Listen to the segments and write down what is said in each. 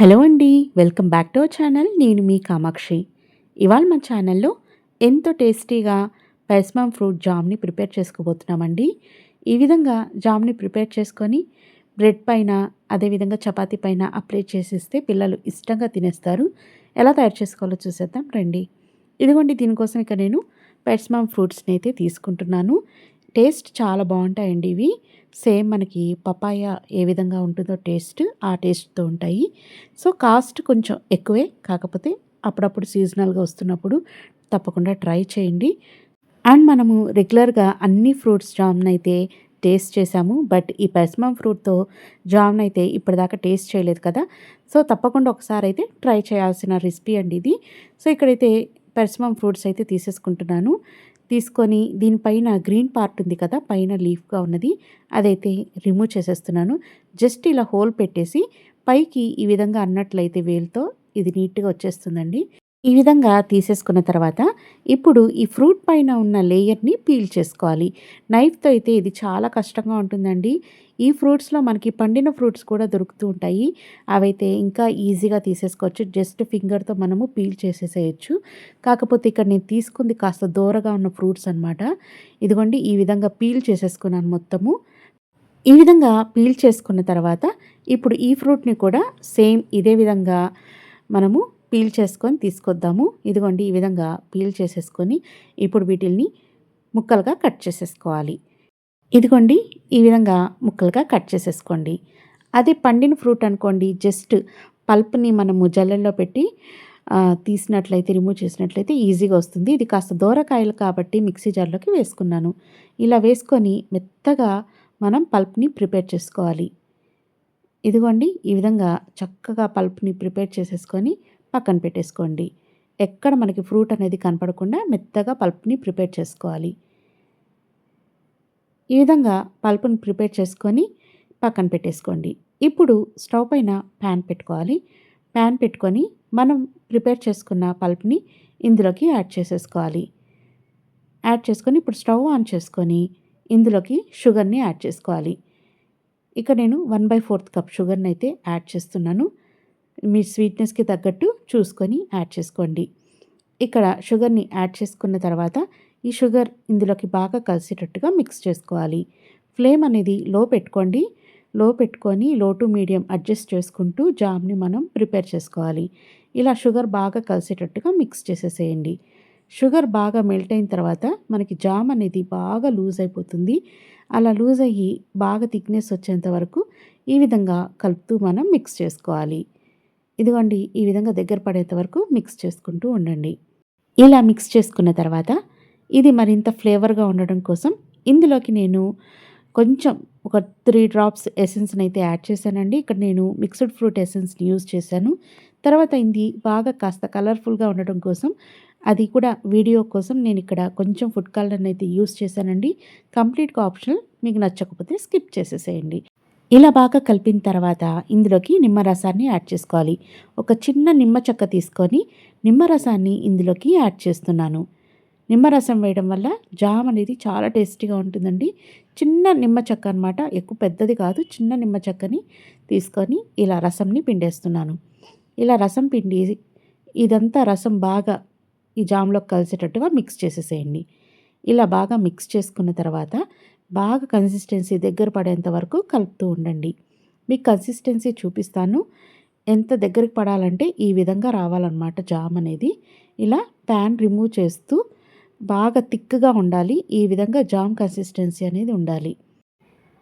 Hello అండి welcome back to our channel. నేను మీ కామాక్షి. ఇవాళ మా ఛానల్లో ఎంతో టేస్టీగా పెస్మామ్ ఫ్రూట్ జామ్ని ప్రిపేర్ చేసుకోబోతున్నామండి. ఈ విధంగా జామ్ని ప్రిపేర్ చేసుకొని బ్రెడ్ పైన అదేవిధంగా చపాతీ పైన అప్లై చేసేస్తే పిల్లలు ఇష్టంగా తినేస్తారు. ఎలా తయారు చేసుకోవాలో చూసేద్దాం రండి. ఇదిగోండి దీనికోసం ఇక నేను పెస్మామ్ ఫ్రూట్స్ని అయితే తీసుకుంటున్నాను. టేస్ట్ చాలా బాగుంటాయండి ఇవి. సేమ్ మనకి పపాయ ఏ విధంగా ఉంటుందో టేస్ట్ ఆ టేస్ట్తో ఉంటాయి. సో కాస్ట్ కొంచెం ఎక్కువే. కాకపోతే అప్పుడప్పుడు సీజనల్గా వస్తున్నప్పుడు తప్పకుండా ట్రై చేయండి. అండ్ మనము రెగ్యులర్గా అన్ని ఫ్రూట్స్ జామ్ని అయితే టేస్ట్ చేసాము బట్ ఈ పెసమం ఫ్రూట్తో జామ్ని అయితే ఇప్పటిదాకా టేస్ట్ చేయలేదు కదా. సో తప్పకుండా ఒకసారి అయితే ట్రై చేయాల్సిన రెసిపీ అండి ఇది. సో ఇక్కడైతే పెసమం ఫ్రూట్స్ అయితే తీసేసుకుంటున్నాను. తీసుకొని దీనిపైన గ్రీన్ పార్ట్ ఉంది కదా పైన లీఫ్గా ఉన్నది అదైతే రిమూవ్ చేసేస్తున్నాను. జస్ట్ ఇలా హోల్ పెట్టేసి పైకి ఈ విధంగా అన్నట్లయితే వేలుతో ఇది నీట్గా వచ్చేస్తుందండి. ఈ విధంగా తీసేసుకున్న తర్వాత ఇప్పుడు ఈ ఫ్రూట్ పైన ఉన్న లేయర్ని పీల్ చేసుకోవాలి. నైఫ్తో అయితే ఇది చాలా కష్టంగా ఉంటుందండి. ఈ ఫ్రూట్స్లో మనకి పండిన ఫ్రూట్స్ కూడా దొరుకుతూ ఉంటాయి. అవైతే ఇంకా ఈజీగా తీసేసుకోవచ్చు. జస్ట్ ఫింగర్తో మనము పీల్ చేసేసేయచ్చు. కాకపోతే ఇక్కడ నేను తీసుకుంది కాస్త దూరగా ఉన్న ఫ్రూట్స్ అనమాట ఇదిగోండి ఈ విధంగా పీల్ చేసేసుకున్నాను మొత్తము. ఈ విధంగా పీల్ చేసుకున్న తర్వాత ఇప్పుడు ఈ ఫ్రూట్ని కూడా సేమ్ ఇదే విధంగా మనము పీల్ చేసుకొని తీసుకొద్దాము. ఇదిగోండి ఈ విధంగా పీల్ చేసేసుకొని ఇప్పుడు వీటిల్ని ముక్కలుగా కట్ చేసేసుకోవాలి. ఇదిగోండి ఈ విధంగా ముక్కలుగా కట్ చేసేసుకోండి. అదే పండిన ఫ్రూట్ అనుకోండి జస్ట్ పల్ప్ని మనము జల్లెల్లో పెట్టి తీసినట్లయితే రిమూవ్ చేసినట్లయితే ఈజీగా వస్తుంది. ఇది కాస్త దూరకాయలు కాబట్టి మిక్సీ జార్లోకి వేసుకున్నాను. ఇలా వేసుకొని మెత్తగా మనం పల్ప్ని ప్రిపేర్ చేసుకోవాలి. ఇదిగోండి ఈ విధంగా చక్కగా పల్ప్ని ప్రిపేర్ చేసేసుకొని పక్కన పెట్టేసుకోండి. ఎక్కడ మనకి ఫ్రూట్ అనేది కనపడకుండా మెత్తగా పల్ప్ని ప్రిపేర్ చేసుకోవాలి. ఈ విధంగా పల్పుని ప్రిపేర్ చేసుకొని పక్కన పెట్టేసుకోండి. ఇప్పుడు స్టవ్ పైన ప్యాన్ పెట్టుకోవాలి. ప్యాన్ పెట్టుకొని మనం ప్రిపేర్ చేసుకున్న పల్ప్ని ఇందులోకి యాడ్ చేసేసుకోవాలి. యాడ్ చేసుకొని ఇప్పుడు స్టవ్ ఆన్ చేసుకొని ఇందులోకి షుగర్ని యాడ్ చేసుకోవాలి. ఇక నేను వన్ బై ఫోర్త్ కప్ షుగర్ని అయితే యాడ్ చేస్తున్నాను. మీ స్వీట్నెస్కి తగ్గట్టు చూసుకొని యాడ్ చేసుకోండి. ఇక్కడ షుగర్ని యాడ్ చేసుకున్న తర్వాత ఈ షుగర్ ఇందులోకి బాగా కలిసేటట్టుగా మిక్స్ చేసుకోవాలి. ఫ్లేమ్ అనేది లో పెట్టుకోండి. లో పెట్టుకొని లో టు మీడియం అడ్జస్ట్ చేసుకుంటూ జామ్ని మనం ప్రిపేర్ చేసుకోవాలి. ఇలా షుగర్ బాగా కలిసేటట్టుగా మిక్స్ చేసేసేయండి. షుగర్ బాగా మెల్ట్ అయిన తర్వాత మనకి జామ్ అనేది బాగా లూజ్ అయిపోతుంది. అలా లూజ్ అయ్యి బాగా థిక్నెస్ వచ్చేంత వరకు ఈ విధంగా కలుపుతూ మనం మిక్స్ చేసుకోవాలి. ఇదిగోండి ఈ విధంగా దగ్గర పడేంత వరకు మిక్స్ చేసుకుంటూ ఉండండి. ఇలా మిక్స్ చేసుకున్న తర్వాత ఇది మరింత ఫ్లేవర్గా ఉండడం కోసం ఇందులోకి నేను కొంచెం ఒక త్రీ డ్రాప్స్ ఎసెన్స్ని అయితే యాడ్ చేశానండి. ఇక్కడ నేను మిక్స్డ్ ఫ్రూట్ ఎసెన్స్ని యూజ్ చేశాను. తర్వాత ఇది బాగా కాస్త కలర్ఫుల్గా ఉండడం కోసం అది కూడా వీడియో కోసం నేను ఇక్కడ కొంచెం ఫుడ్ కలర్ని అయితే యూజ్ చేశానండి. కంప్లీట్గా ఆప్షనల్ మీకు నచ్చకపోతే స్కిప్ చేసేసేయండి. ఇలా బాగా కలిపిన తర్వాత ఇందులోకి నిమ్మరసాన్ని యాడ్ చేసుకోవాలి. ఒక చిన్న నిమ్మ చెక్క తీసుకొని నిమ్మరసాన్ని ఇందులోకి యాడ్ చేస్తున్నాను. నిమ్మరసం వేయడం వల్ల జామ్ అనేది చాలా టేస్టీగా ఉంటుందండి. చిన్న నిమ్మ చెక్క అనమాట ఎక్కువ పెద్దది కాదు. చిన్న నిమ్మ చెక్కని తీసుకొని ఇలా రసంని పిండేస్తున్నాను. ఇలా రసం పిండి ఇదంతా రసం బాగా ఈ జామ్లోకి కలిసేటట్టుగా మిక్స్ చేసేసేయండి. ఇలా బాగా మిక్స్ చేసుకున్న తర్వాత బాగా కన్సిస్టెన్సీ దగ్గర పడేంత వరకు కలుపుతూ ఉండండి. మీకు కన్సిస్టెన్సీ చూపిస్తాను. ఎంత దగ్గరికి పడాలంటే ఈ విధంగా రావాలన్నమాట జామ్ అనేది. ఇలా ప్యాన్ రిమూవ్ చేస్తూ బాగా థిక్గా ఉండాలి. ఈ విధంగా జామ్ కన్సిస్టెన్సీ అనేది ఉండాలి.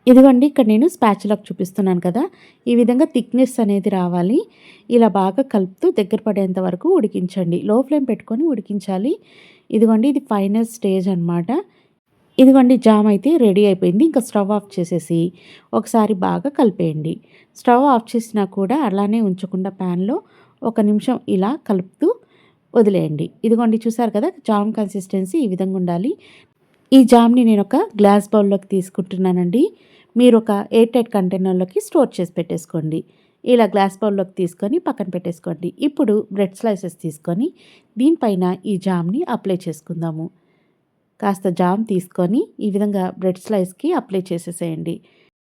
ఇదిగోండి ఇక్కడ నేను స్పాచ్లాక్ చూపిస్తున్నాను కదా. ఈ విధంగా థిక్నెస్ అనేది రావాలి. ఇలా బాగా కలుపుతూ దగ్గర పడేంత వరకు ఉడికించండి. లో ఫ్లేమ్ పెట్టుకొని ఉడికించాలి. ఇదిగోండి ఇది ఫైనల్ స్టేజ్ అనమాట ఇదిగోండి జామ్ అయితే రెడీ అయిపోయింది. ఇంకా స్టవ్ ఆఫ్ చేసేసి ఒకసారి బాగా కలిపేయండి. స్టవ్ ఆఫ్ చేసినా కూడా అలానే ఉంచకుండా ప్యాన్లో ఒక నిమిషం ఇలా కలుపుతూ వదిలేయండి. ఇదిగోండి చూసారు కదా జామ్ కన్సిస్టెన్సీ ఈ విధంగా ఉండాలి. ఈ జామ్ని నేను ఒక గ్లాస్ బౌల్లోకి తీసుకుంటున్నానండి. మీరు ఒక ఎయిర్ టైట్ కంటైనర్లోకి స్టోర్ చేసి పెట్టేసుకోండి. ఇలా గ్లాస్ బౌల్లోకి తీసుకొని పక్కన పెట్టేసుకోండి ఇప్పుడు బ్రెడ్ స్లైసెస్ తీసుకొని దీనిపైన ఈ జామ్ని అప్లై చేసుకుందాము కాస్త జామ్ తీసుకొని ఈ విధంగా బ్రెడ్ స్లైస్కి అప్లై చేసేసేయండి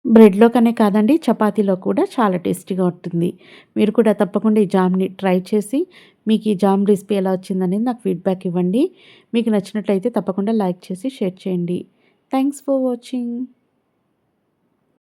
బ్రెడ్‌లోకనే కాదండి చపాతీలో కూడా చాలా టేస్టీగా ఉంటుంది. మీరు కూడా తప్పకుండా ఈ జామ్‌ని ట్రై చేసి మీకు ఈ జామ్ రెసిపీ ఎలా వచ్చిందనేది నాకు ఫీడ్‌బ్యాక్ ఇవ్వండి. మీకు నచ్చినట్లయితే తప్పకుండా లైక్ చేసి షేర్ చేయండి. Thanks for watching.